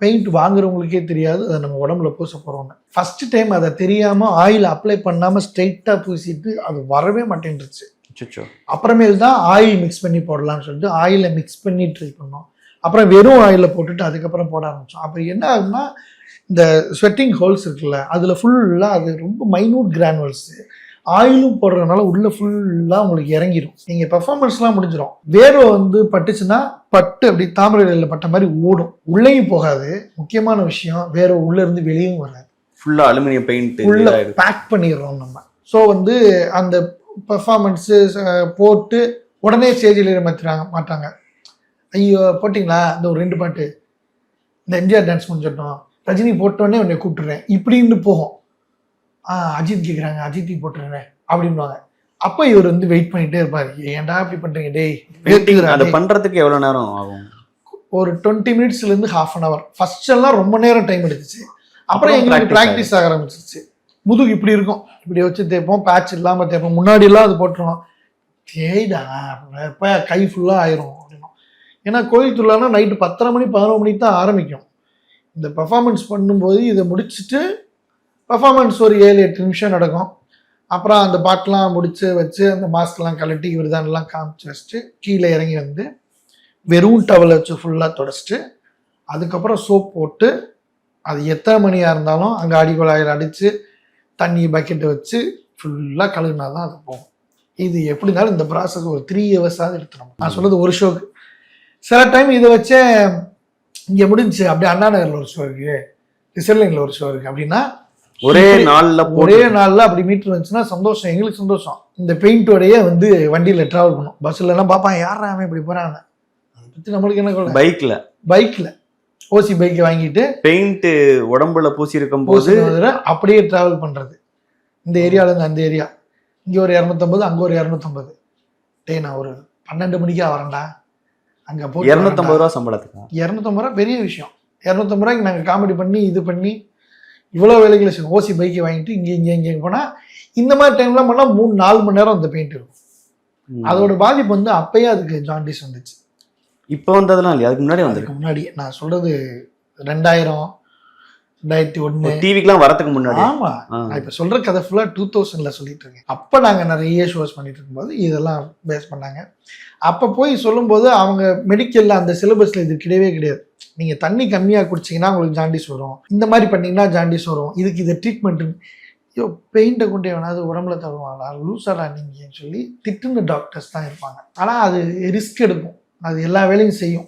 Paint வாங்குறவங்களுக்கே தெரியாது அதை நம்ம உடம்புல பூச போகிறோம்னு ஃபர்ஸ்ட் டைம் அதை தெரியாமல் ஆயில் அப்ளை பண்ணாமல் ஸ்ட்ரைட்டாக பூசிட்டு அது வரவே மாட்டேன்ருச்சு. அப்புறமேல் தான் ஆயில் மிக்ஸ் பண்ணி போடலாம்னு சொல்லிட்டு ஆயிலை மிக்ஸ் பண்ணி ட்ரை பண்ணோம். அப்புறம் வெறும் ஆயிலை போட்டுட்டு அதுக்கப்புறம் போட ஆரம்பித்தோம் அப்போ என்ன ஆகுதுன்னா இந்த ஸ்வெட்டிங் ஹோல்ஸ் இருக்குல்ல அதில் ஃபுல்லாக அது ரொம்ப மைனூட் கிரானுவல்ஸு ஆயிலும் போடுறதுனால உள்ள ஃபுல்லாக உங்களுக்கு இறங்கிடும் நீங்கள் பெர்ஃபார்மன்ஸ்லாம் முடிஞ்சிடும் வேர்வை வந்து பட்டுச்சுன்னா பட்டு அப்படி தாமரை இலையில பட்ட மாதிரி ஓடும். உள்ளேயும் போகாது. முக்கியமான விஷயம் வேர்வை உள்ள இருந்து வெளியும் வராது. ஃபுல்லா அலுமினியம் பெயிண்ட் உள்ள பேக் பண்ணிடுறோம் நம்ம. ஸோ வந்து அந்த பெர்ஃபார்மன்ஸு போட்டு உடனே ஸ்டேஜில் மாற்றுறாங்க மாட்டாங்க ஐயோ போட்டிங்களா? இந்த ஒரு ரெண்டு பாட்டு. இந்த எம்ஜிஆர் டான்ஸ் முடிஞ்சிட்டோம் ரஜினி போட்டோடனே உன்னை கூப்பிட்டுறேன். இப்படின்னு போகும். அஜித் கேட்குறாங்க அஜித் போட்டுறேன் அப்படின்வாங்க அப்போ இவர் வந்து வெயிட் பண்ணிட்டே இருப்பார். ஏன்டா இப்படி பண்ணுறீங்க டேய் அதை டேய். பண்றதுக்கு எவ்வளவு நேரம் ஆகும்? ஒரு டுவெண்ட்டி மினிட்ஸ்லேருந்து ஹாஃப் அன் ஹவர் ஃபர்ஸ்ட் எல்லாம் ரொம்ப நேரம் டைம் எடுத்துச்சு. அப்புறம் எங்களுக்கு ப்ராக்டிஸ் ஆக ஆரம்பிச்சிருச்சு முதுகு இப்படி இருக்கும். இப்படி வச்சு தேய்ப்போம் பேட்ச் இல்லாமல் தேய்ப்போம். முன்னாடி எல்லாம் அது போட்டுருவோம். தேய்டா இப்போ கை ஃபுல்லாக ஆயிரும் அப்படின்னும். ஏன்னா கோயில் திருவிழானா நைட்டு பத்தரை மணி பதினொரு மணிக்கு தான் ஆரம்பிக்கும். இந்த பெர்ஃபார்மன்ஸ் பண்ணும்போது இதை முடிச்சுட்டு பர்ஃபாமன்ஸ் ஒரு ஏழு எட்டு நிமிஷம் நடக்கும். அப்புறம் அந்த பாட்டெலாம் முடித்து வச்சு அந்த மாஸ்க்லாம் கழட்டி விருதானெலாம் காமிச்சு வச்சுட்டு கீழே இறங்கி வந்து வெறும் டவலை வச்சு ஃபுல்லாக தொடச்சிட்டு அதுக்கப்புறம் சோப் போட்டு அது எத்தனை மணியாக இருந்தாலும் அங்கே அடிக்குழாயில் அடித்து தண்ணி பக்கெட்டை வச்சு ஃபுல்லாக கழுகுனா தான் அது போகும். இது எப்படி இருந்தாலும் இந்த ப்ராசஸ் ஒரு த்ரீ ஹவர்ஸாவது எடுத்துடும் நான் சொல்கிறது ஒரு ஷோக்கு சில டைம் இதை வச்சே இங்கே முடிஞ்சு அப்படியே அண்ணா நகரில் ஒரு ஷோ இருக்கு. ரிசர்லிங்கில் ஒரு ஷோ இருக்குது அப்படின்னா ஒரே நாள்ல ஒரே நாளில் அப்படி மீட்டர் வந்துச்சுன்னா சந்தோஷம் எங்களுக்கு சந்தோஷம். இந்த பெயிண்டோடையே வந்து வண்டியில் ட்ராவல் பண்ணும். பஸ்ஸில் எல்லாம் பார்ப்பான் யாரா அவன் இப்படி போகிறாங்க அதை பற்றி நம்மளுக்கு என்ன பைக்ல. பைக்கில் ஓசி பைக்கை வாங்கிட்டு பெயிண்ட் உடம்புல பூசி இருக்கும் போது அப்படியே டிராவல் பண்றது. இந்த ஏரியால இருந்து அந்த ஏரியா இங்க ஒரு இரநூத்தம்பது அங்க ஒரு இரநூத்தம்பது. டேய் நான் ஒரு பன்னெண்டு மணிக்கா வரேன்டா. அங்க போய் இருநூத்தம்பது ரூபா சம்பளத்துக்கு? இரநூத்தம்பது ரூபா பெரிய விஷயம். இரநூத்தம்பது ரூபாய்க்கு நாங்க காமெடி பண்ணி இது பண்ணி இவ்வளோ வேலைகளை செய்யணும் ஓசி பைக்கை வாங்கிட்டு இங்கே இங்கே இங்கே போனா இந்த மாதிரி டைம்லாம் பண்ணா மூணு நாலு மணி நேரம் அந்த பெயிண்ட் இருக்கும். அதோட பாதிப்பு வந்து அப்பயே அதுக்கு ஜாண்டிஸ் வந்துச்சு. இப்ப வந்ததெல்லாம் இல்லையா? அதுக்கு முன்னாடி வந்திருக்கு. அதுக்கு முன்னாடி நான் சொல்றது ரெண்டாயிரம் ரெண்டாயிரத்தி ஒன்று டிவிக்கெல்லாம் வரதுக்கு முன்னாடி ஆமா. ஆ. நான் இப்போ சொல்ற கதை ஃபுல்லாக டூ தௌசண்ட்ல சொல்லிட்டு இருக்கேன். அப்போ நாங்கள் நிறைய ஷோஸ் பண்ணிட்டு இருக்கும்போது இதெல்லாம் பேஸ் பண்ணாங்க. அப்போ போய் சொல்லும்போது அவங்க மெடிக்கல்ல அந்த சிலபஸ்ல இது கிடையவே கிடையாது. நீங்கள் தண்ணி கம்மியாக குடிச்சீங்கன்னா உங்களுக்கு ஜாண்டிஸ் வரும். இந்த மாதிரி பண்ணீங்கன்னா ஜாண்டிஸ் வரும். இதுக்கு இது ட்ரீட்மெண்ட்டுன்னு ஐயோ பெயிண்ட்டை கொண்டு வேணாது உடம்புல தருவாங்களா? லூசாடா நீங்கன்னு சொல்லி திட்டுன்னு டாக்டர்ஸ் தான் இருப்பாங்க. ஆனால் அது ரிஸ்க் எடுக்கும். அது எல்லா வேலையும் செய்யும்.